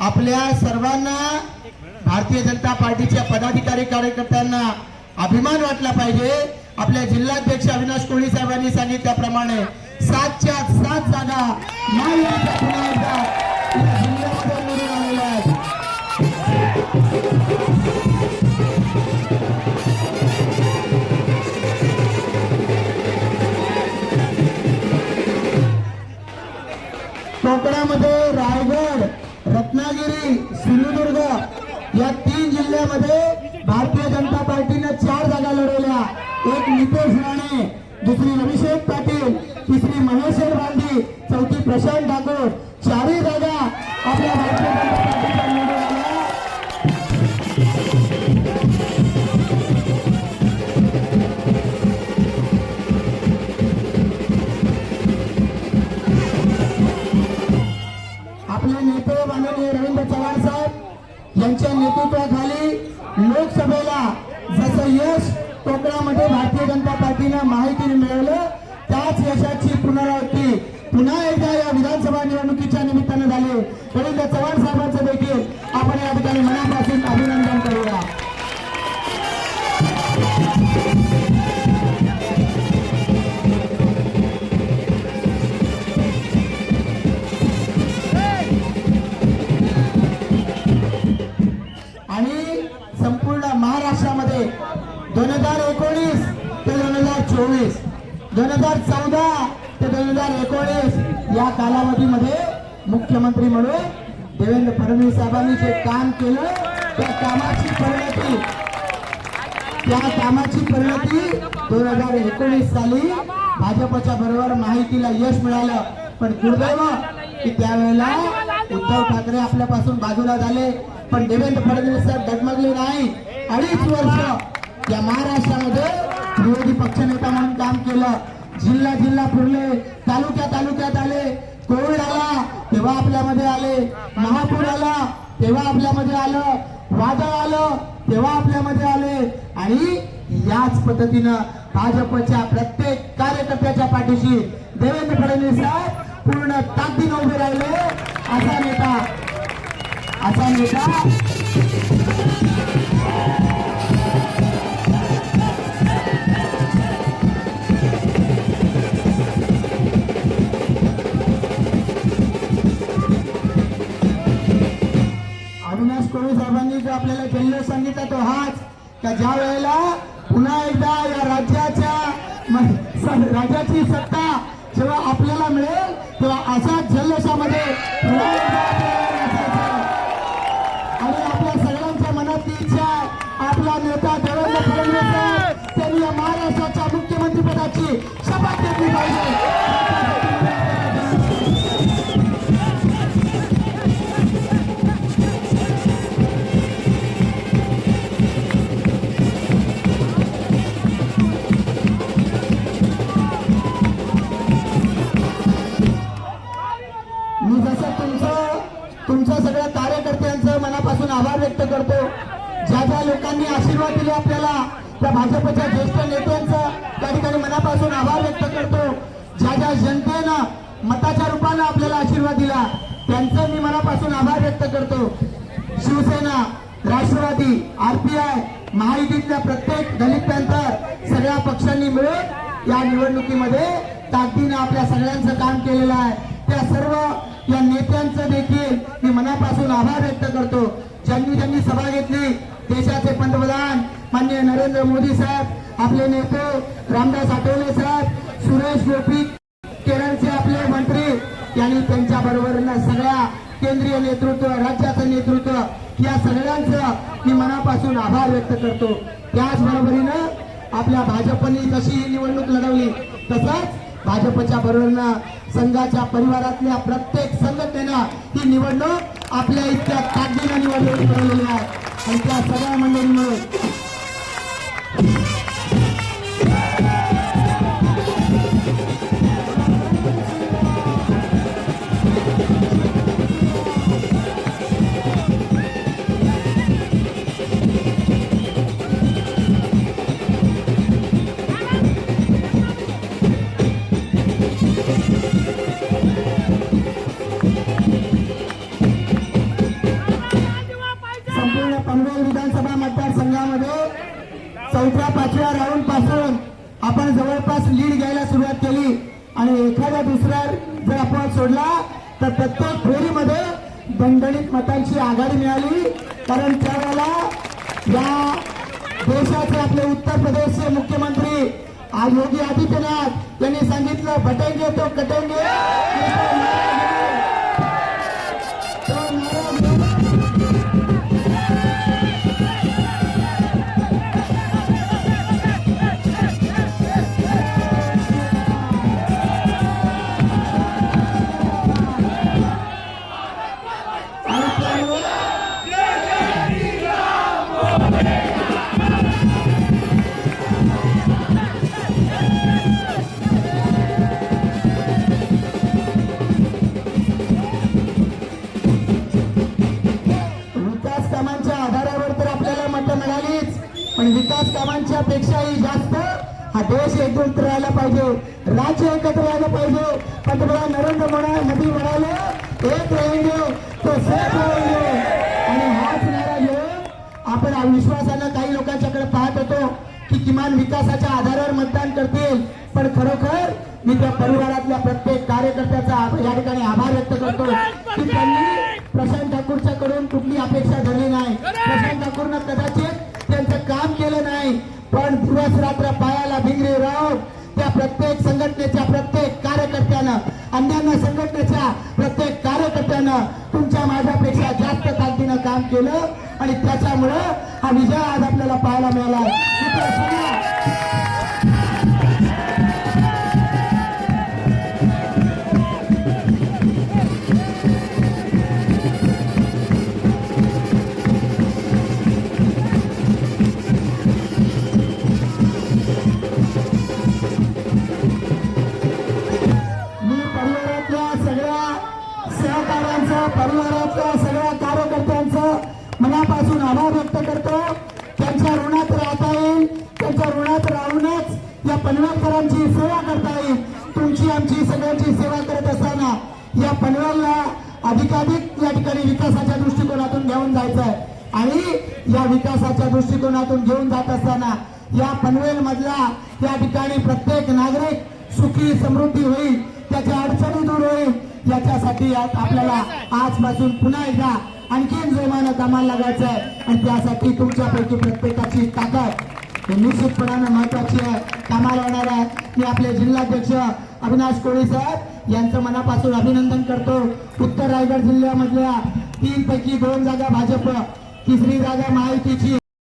आपल्या सर्वांना भारतीय जनता पार्टीच्या पदाधिकारी कार्यकर्त्यांना अभिमान वाटला पाहिजे. आपल्या जिल्हाध्यक्ष अविनाश कोळी साहेबांनी सांगितल्याप्रमाणे सातच्या सात जागा रत्नागिरी सिंधुदुर्ग या तीन जिल्ह्यामध्ये भारतीय जनता पार्टीनं चार जागा लढवल्या. एक नितेश राणे दुसरी अभिषेक पाटील तिसरी महेश्वर गांधी चौथी प्रशांत ठाकूर यांच्या नेतृत्वाखाली लोकसभेला जसं यश कोकणामध्ये भारतीय जनता पार्टीनं माहितीने मिळवलं त्याच यशाची पुनरावृत्ती पुन्हा एकदा या विधानसभा निवडणुकीच्या निमित्तानं झाली. रवींद्र चव्हाण दोन हजार एकोणीस ते दोन हजार चोवीस. दोन हजार चौदा ते दोन हजार एकोणीस या कालावधीमध्ये मुख्यमंत्री म्हणून देवेंद्र फडणवीस साहेबांनी जे काम केलं त्या कामाची परिणती. त्या कामाची परिणती दोन हजार एकोणीस साली भाजपच्या बरोबर माहितीला यश मिळालं. पण दुर्दैव की त्यावेळेला उद्धव ठाकरे आपल्यापासून बाजूला झाले. पण देवेंद्र फडणवीस साहेब डगमगले नाही. अडीच वर्ष या महाराष्ट्रामध्ये विरोधी पक्षनेता म्हणून काम केलं. जिल्हा जिल्हा फिरले तालुक्या तालुक्यात आले. कोविड आला तेव्हा आपल्यामध्ये आले. महापूर आला तेव्हा आपल्यामध्ये आलं. वादळ आलं तेव्हा आपल्यामध्ये आले. आणि याच पद्धतीनं भाजपच्या प्रत्येक कार्यकर्त्याच्या पाठीशी देवेंद्र फडणवीस साहेब पूर्ण ताकदीनं उभे राहिले. असा नेता असा नेता अविनाश कोळी साहेबांनी जो आपल्याला जल्लोष सांगितला तो हाच. का ज्या वेळेला पुन्हा एकदा या राज्याच्या राज्याची सत्ता जेव्हा आपल्याला मिळेल तेव्हा अशाच जल्लोषामध्ये पुन्हा आणि आपल्या सगळ्यांच्या मनातली इच्छा आहे आपला नेता देवेंद्र फडणवीस त्यांनी या महाराष्ट्राच्या मुख्यमंत्री पदाची शपथ घेतली पाहिजे. आभार व्यक्त करतो. ज्या ज्या लोकांनी आशीर्वाद दिले आपल्याला त्या भाजपच्या ज्येष्ठ नेत्यांचं त्या ठिकाणी मनापासून आभार व्यक्त करतो. ज्या ज्या जनतेनं मताच्या रूपानं आपल्याला आशीर्वाद दिला त्यांचं मी मनापासून आभार व्यक्त करतो. शिवसेना राष्ट्रवादी आरपीआय महायुतीतल्या प्रत्येक दलित पॅन्थर सगळ्या पक्षांनी मिळून या निवडणुकीमध्ये ताकदीनं आपल्या सगळ्यांचं काम केलेलं आहे. त्या सर्व या नेत्यांचं देखील मी मनापासून आभार व्यक्त करतो. ज्यांनी ज्यांनी सभा घेतली देशाचे पंतप्रधान माननीय नरेंद्र मोदी साहेब आपले नेते रामदास आठवले साहेब सुरेश गोपी केरळचे आपले मंत्री यांनी त्यांच्या बरोबर सगळ्या केंद्रीय नेतृत्व राज्याचं नेतृत्व या सगळ्यांचं मी मनापासून आभार व्यक्त करतो. त्याचबरोबरीनं आपल्या भाजपने जशी ही निवडणूक लढवली तसंच भाजपच्या बरोबरनं संघाच्या परिवारातल्या प्रत्येक संघटनेनं ही निवडणूक आपल्या इतक्या ताकदीनं निवडणूक लढवलेली आहेत आणि त्या सगळ्या मंडळीमुळे पनवेल विधानसभा मतदारसंघामध्ये चौथ्या पाचव्या राऊंडपासून आपण जवळपास लीड घ्यायला सुरुवात केली. आणि एखादा दुसरा जर आपण सोडला तर प्रत्येक फेरीमध्ये दणदणीत मतांची आघाडी मिळाली. कारण त्यावेळेला या देशाचे आपले उत्तर प्रदेशचे मुख्यमंत्री योगी आदित्यनाथ यांनी सांगितलं बटेंगे तो कटेंगे. पण विकास कामांच्या पेक्षाही जास्त. हा देश एकत्र राहायला पाहिजे. राज्य एकत्र राहायला पाहिजे. पंतप्रधान नरेंद्र म्हणा मोदी म्हणाले एक रहेंगे तो सेफ रहेंगे आणि हाच नारा घेऊन आपण विश्वासानं काही लोकांच्याकडे पाहत होतो की किमान विकासाच्या आधारावर मतदान करतील. पण खरोखर मी त्या परिवारातल्या प्रत्येक कार्यकर्त्याचा या ठिकाणी आभार व्यक्त करतो की त्यांनी प्रशांत ठाकूरच्या कडून कुठली अपेक्षा धरली नाही. प्रशांत ठाकूरनं कदाचित काम नाही. पण दिवस रात्र पायाला भिंगरी राहून त्या प्रत्येक संघटनेच्या प्रत्येक कार्यकर्त्यानं अन्यान्य संघटनेच्या प्रत्येक कार्यकर्त्यानं तुमच्या माझ्यापेक्षा जास्त ताकदीनं काम केलं. आणि त्याच्यामुळं हा विजय आज आपल्याला पाहायला मिळाला. पनवेलकरांची सेवा करता येईल. तुमची आमची सगळ्यांची सेवा करत असताना या पनवेलला अधिकाधिक या ठिकाणी विकासाच्या दृष्टिकोनातून घेऊन जायचं आहे आणि या विकासाच्या दृष्टिकोनातून घेऊन जात असताना या पनवेल मधला या ठिकाणी प्रत्येक नागरिक सुखी समृद्धी होईल त्याच्या अडचणी दूर होईल. याच्यासाठी आज आपल्याला आजपासून पुन्हा एकदा आणखीन जोमानं कामाला लागायचं आहे आणि त्यासाठी तुमच्यापैकी प्रत्येक निश्चितपणानं महत्वाची आहे. कामाला येणार आहे मी आपले जिल्हाध्यक्ष अविनाश कोळी साहेब यांचं मनापासून अभिनंदन करतो. उत्तर रायगड जिल्ह्यामधल्या तीन पैकी दोन जागा भाजप तिसरी जागा महायुतीची.